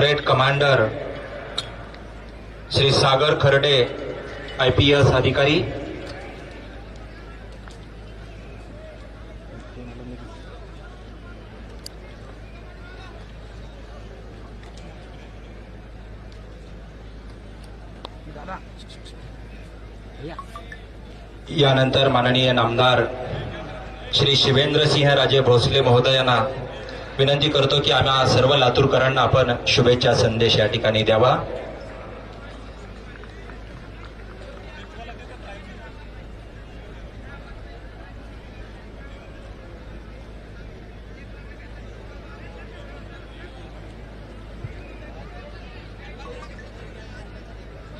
Parade commander Shri Sagar Kharde I P S अधिकारी. यानंतर माननीय नामदार श्री शिवेंद्र सिंह राजे भोसले महोदयांना विनंती करतो की आम्हा सर्व लातूरकरांना आपण शुभेच्छा संदेश या ठिकाणी द्यावा.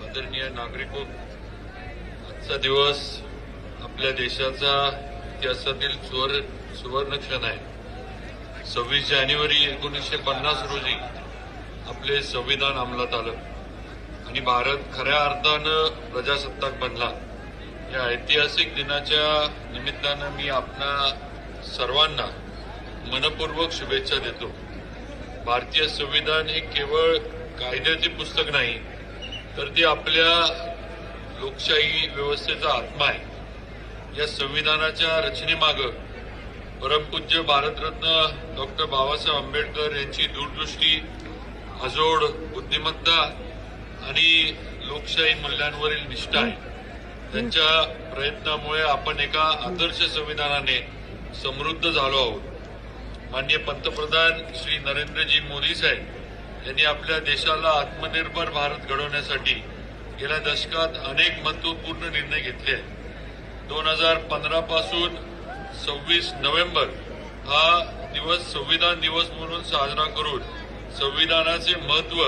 आदरणीय नागरिको आजचा दिवस आपल्या देशाचा इतिहासातील सुवर्ण सुवर्ण क्षण आहे. सव्वीस जानेवारी एकोणीसशे पन्नास रोजी आपले संविधान अंमलात आलं. आणि भारत खऱ्या अर्थानं प्रजासत्ताक बनला. या ऐतिहासिक दिनाच्या निमित्तानं मी आपणा सर्वांना मनपूर्वक शुभेच्छा देतो. भारतीय संविधान हे केवळ कायद्याचे पुस्तक नाही तर ती आपल्या लोकशाही व्यवस्थेचा आत्मा आहे. या संविधानाच्या रचनेमागं परमपूज्य भारतरत्न डॉक्टर बाबासाहेब आंबेडकर यांची दूरदृष्टी अजोड बुद्धिमत्ता आणि लोकशाही मूल्यांवरील निष्ठा आहे. त्यांच्या प्रयत्नामुळे आपण एका आदर्श संविधानाने समृद्ध झालो आहोत. माननीय पंतप्रधान श्री नरेंद्रजी मोदी साहेब यांनी आपल्या देशाला आत्मनिर्भर भारत घडवण्यासाठी गेल्या दशकात अनेक महत्त्वपूर्ण निर्णय घेतले आहेत. दोन हजार पंधरा पासून सव्वीस नोव्हेंबर हा दिवस संविधान दिवस म्हणून साजरा करून संविधानाचे महत्त्व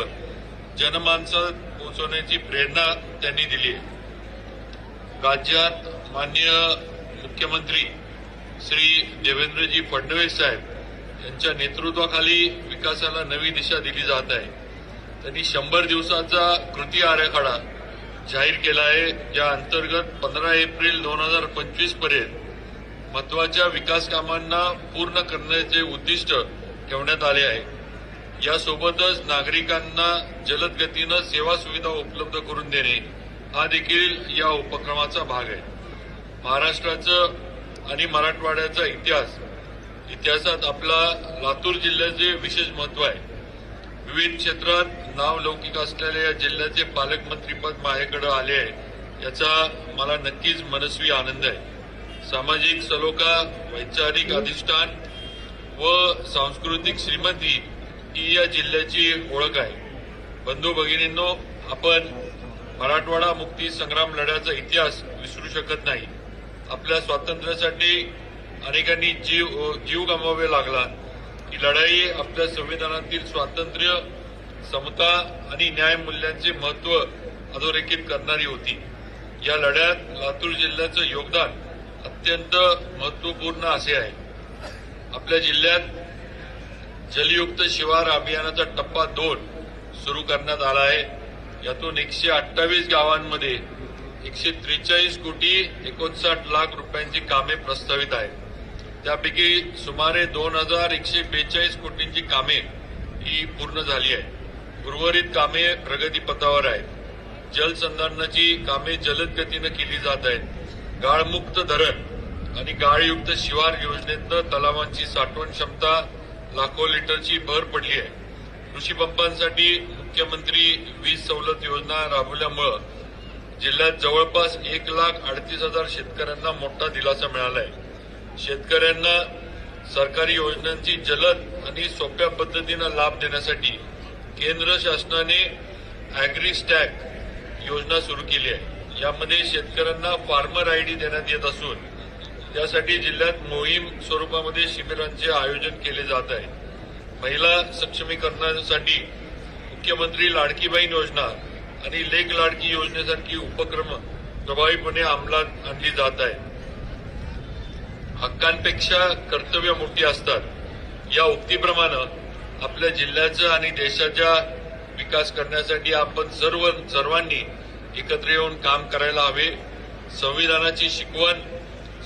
जनमानसात पोहोचवण्याची प्रेरणा त्यांनी दिली आहे. राज्यात माननीय मुख्यमंत्री श्री देवेंद्रजी फडणवीस साहेब यांच्या नेतृत्वाखाली विकासाला नवी दिशा दिली जात आहे. त्यांनी शंभर दिवसाचा कृती आराखडा जाहीर केला आहे ज्या अंतर्गत पंधरा एप्रिल दोन हजार पंचवीसपर्यंत महत्त्वाच्या विकास कामांना पूर्ण करण्याचे उद्दिष्ट ठेवण्यात आले आहे. यासोबतच नागरिकांना जलद गतीनं सेवा सुविधा उपलब्ध करून देणे हा देखील या उपक्रमाचा भाग आहे. महाराष्ट्राचं आणि मराठवाड्याचा इतिहास इतिहासात आपला लातूर जिल्ह्याचे विशेष महत्त्व आहे. विविध क्षेत्रात नाव लौकिक असलेल्या या जिल्ह्याचे पालकमंत्रीपद माझ्याकडे आले आहे याचा मला नक्कीच मनस्वी आनंद आहे. सामाजिक सलोखा वैचारिक अधिष्ठान व सांस्कृतिक श्रीमंती ही या जिल्ह्याची ओळख आहे. बंधू भगिनींनो आपण मराठवाडा मुक्ती संग्राम लढ्याचा इतिहास विसरू शकत नाही. आपल्या स्वातंत्र्यासाठी अनेकांनी जीव जीव गमवावे लागला. ही लढाई आपल्या संविधानातील स्वातंत्र्य समता आणि न्याय मूल्यांचे महत्त्व अधोरेखित करणारी होती. या लढ्यात लातूर जिल्ह्याचं योगदान अत्यंत महत्त्वपूर्ण असे आहे. आपल्या जिल्ह्यात जलयुक्त शिवार अभियानाचा टप्पा दोन सुरू करण्यात आला आहे. यातून एकशे अठ्ठावीस गावांमध्ये एकशे त्रेचाळीस कोटी एकोणसाठ लाख रुपयांची कामे प्रस्तावित आहेत. त्यापैकी सुमारे दोन हजार एकशे बेचाळीस कोटींची कामे ही पूर्ण झाली आहेत. उर्वरित कामे प्रगतीपथावर आहेत. जलसंधारणाची कामे जलद गतीनं केली जात आहेत. गाळमुक्त धरण आणि गाळयुक्त शिवार योजनेतनं तलावांची साठवण क्षमता लाखो लिटरची भर पडली आहे. कृषी पंपांसाठी मुख्यमंत्री वीज सवलत योजना राबवल्यामुळं जिल्ह्यात जवळपास एक लाख अडतीस हजार शेतकऱ्यांना मोठा दिलासा मिळाला आहे शेतकऱ्यांना सरकारी योजनांची जलद आणि सोप्या पद्धतीनं लाभ देण्यासाठी केंद्र शासनाने अॅग्री स्टॅक योजना सुरू केली आहे. यामध्ये शेतकऱ्यांना फार्मर आयडी देण्यात येत असून त्यासाठी जिल्ह्यात मोहीम स्वरूपामध्ये शिबिरांचे आयोजन केले जात आहे. महिला सक्षमीकरणासाठी मुख्यमंत्री लाडकीबाई योजना आणि लेख लाडकी योजनेसारखी उपक्रम प्रभावीपणे अंमलात आणली जात आहे. हक्कांपेक्षा कर्तव्य मोठी असतात. या उक्तीप्रमाणे आपल्या जिल्ह्याचं आणि देशाच्या विकास करण्यासाठी आपण सर्व सर्वांनी एकत्र येऊन काम करायला हवे. संविधानाची शिकवण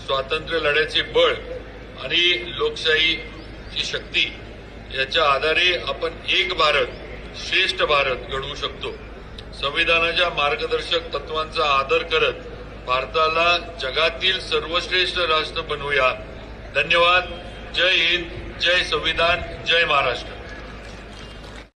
स्वातंत्र्य लढ्याचे बळ आणि लोकशाहीची शक्ती याच्या आधारे आपण एक भारत श्रेष्ठ भारत घडवू शकतो. संविधानाच्या मार्गदर्शक तत्वांचा आदर करत भारताला जगातील सर्वश्रेष्ठ राष्ट्र बनवूया. धन्यवाद. जय हिंद. जय संविधान. जय महाराष्ट्र.